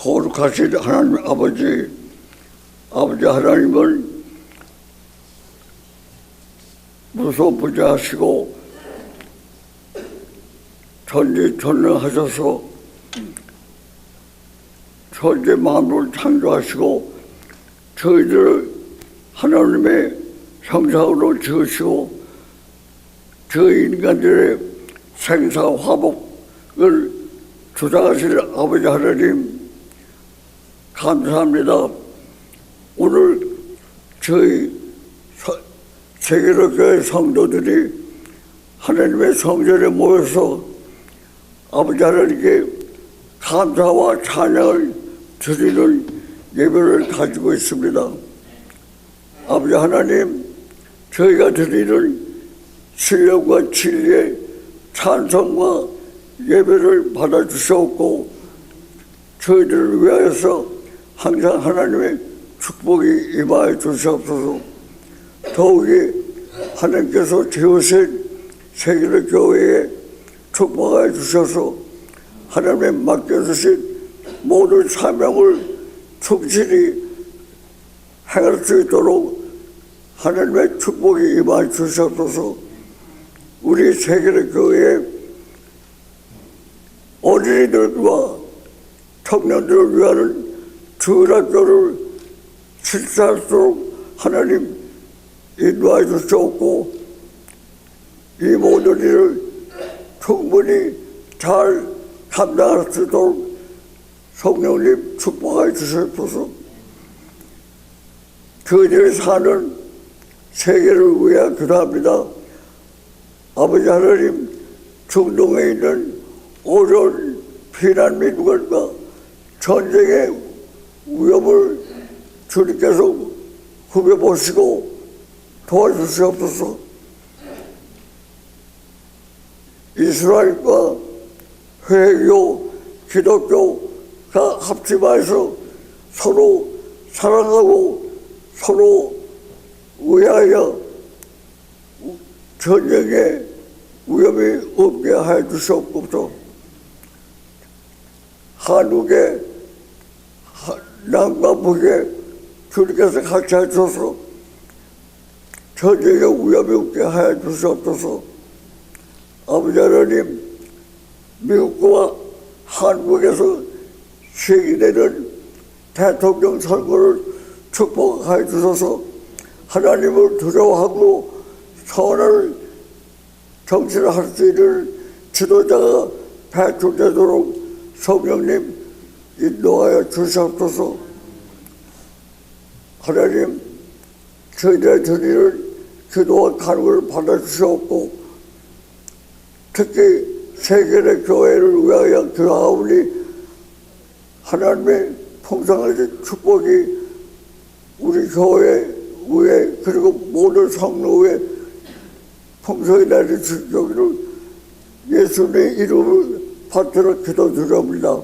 거룩하신 하나님 아버지, 아버지 하나님은 무소부자하시고 전지전능하셔서 천지 만물을 창조하시고 저희들을 하나님의 형상으로 지으시고 저희 인간들의 생사 화복을 주장하시는 아버지 하나님 감사합니다. 오늘 저희 서- 세계로교회 성도들이 하나님의 성전에 모여서 아버지 하나님께 감사와 찬양을 드리는 예배를 가지고 있습니다. 아버지 하나님, 저희가 드리는 신령과 진리의 찬성과 예배를 받아주셨고 저희들을 위하여서 항상 하나님의 축복이 임하여 주시옵소서. 더욱이 하나님께서 지으신 세계의 교회에 축복하여 주셔서 하나님의 맡겨주신 모든 사명을 충실히 행할 수 있도록 하나님의 축복이 임하여 주셔서. 우리 세계의 교회에 어린이들과 청년들을 위하는 주일학교를 실시할수록 하나님 인도해 주셨고 이 모든 일을 충분히 잘 감당할 수 있도록 성령님 축복해 주셔서 그들이 사는 세계를 위해 기도합니다. 아버지 하나님 중동에 있는 오랜 피난민들과 전쟁의 위협을 주님께서 후벼보시고 도와주시옵소서 이스라엘과 회교, 기독교가 합심해서 서로 사랑하고 서로 위하여 전쟁의 위험이 없게 하여 주시옵소서. 한국의 하- 남과 북에 주님께서 같이 하셔서 전쟁의 위험이 없게 하여 주시옵소서. 아버지 하나님 미국과 한국에서 시기되는 대통령 선거를 축복하여 주셔서. 하나님을 두려워하고 선을 정신할 수 있는 지도자가 배출되도록 성령님 인도하여 주시옵소서 하나님 저희들의 드리는 기도와 간구를 받아주시옵고 특히 세계의 교회를 위하여 기도하오니 하나님의 풍성하신 축복이 우리 교회 위에 그리고 모든 성도 위에 풍성히 내리시기를 예수님의 이름을 받들어 기도드립니다.